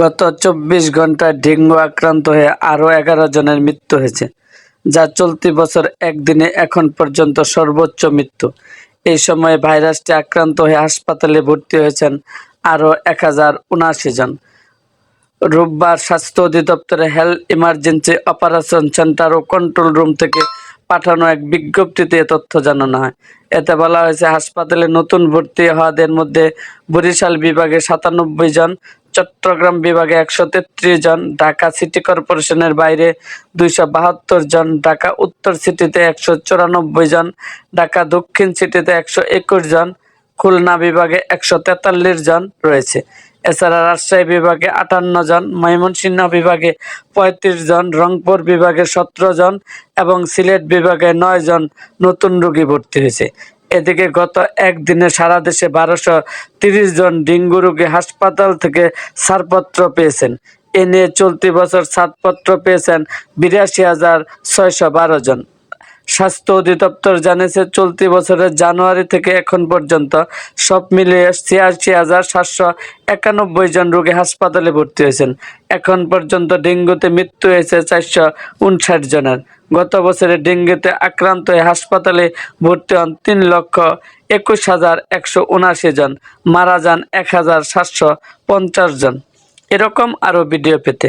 গত চব্বিশ ঘন্টায় ডেঙ্গু আক্রান্ত হয়ে আরও এগারো জনের মৃত্যু হয়েছে, যা চলতি বছর একদিনে এখন পর্যন্ত সর্বোচ্চ মৃত্যু। এই সময়ে ভাইরাসটি আক্রান্ত হয়ে হাসপাতালে ভর্তি হয়েছেন আরও এক হাজার উনআশি জন। রোববার স্বাস্থ্য অধিদপ্তরের হেলথ ইমার্জেন্সি অপারেশন সেন্টার ও কন্ট্রোল রুম থেকে পাঠানো এক বিজ্ঞপ্তিতে তথ্য জানানো হয়। এতে বলা হয়েছে, হাসপাতালে নতুন ভর্তি হওয়াদের মধ্যে বরিশাল বিভাগে সাতানব্বই জন চট্টগ্রাম বিভাগে একশো তেত্রিশ জন, ঢাকা সিটি কর্পোরেশনের বাইরে দুইশো বাহাত্তর জন, ঢাকা উত্তর সিটিতে একশো চুরানব্বই জন, ঢাকা দক্ষিণ সিটিতে একশো একুশ জন, খুলনা বিভাগে একশো তেতাল্লিশ জন রয়েছে। এছাড়া রাজশাহী বিভাগে আটান্ন জন, ময়মনসিংহ বিভাগে পঁয়ত্রিশ জন, রংপুর বিভাগে সতেরো জন এবং সিলেট বিভাগে নয় জন নতুন রোগী ভর্তি হয়েছে। এদিকে গত একদিনে সারা দেশে বারোশো তিরিশ জন ডেঙ্গু রোগী হাসপাতাল থেকে ছাড়পত্র পেয়েছেন। এ নিয়ে চলতি বছর ছাড়পত্র পেয়েছেন বিরাশি হাজার ছয়শো বারো জন। স্বাস্থ্য অধিদপ্তর জানিয়েছে, চলতি বছরের জানুয়ারি থেকে এখন পর্যন্ত সব মিলিয়ে ছিয়াশি হাজার সাতশো একানব্বই জন রোগী হাসপাতালে ভর্তি হয়েছেন। এখন পর্যন্ত ডেঙ্গুতে মৃত্যু হয়েছে চারশো উনষাট জনের। গত বছরে ডেঙ্গুতে আক্রান্ত হয়ে হাসপাতালে ভর্তি হন তিন লক্ষ একুশ হাজার একশো উনআশি জন, মারা যান এক হাজার সাতশো পঞ্চাশ জন। এরকম আরও ভিডিও পেতে।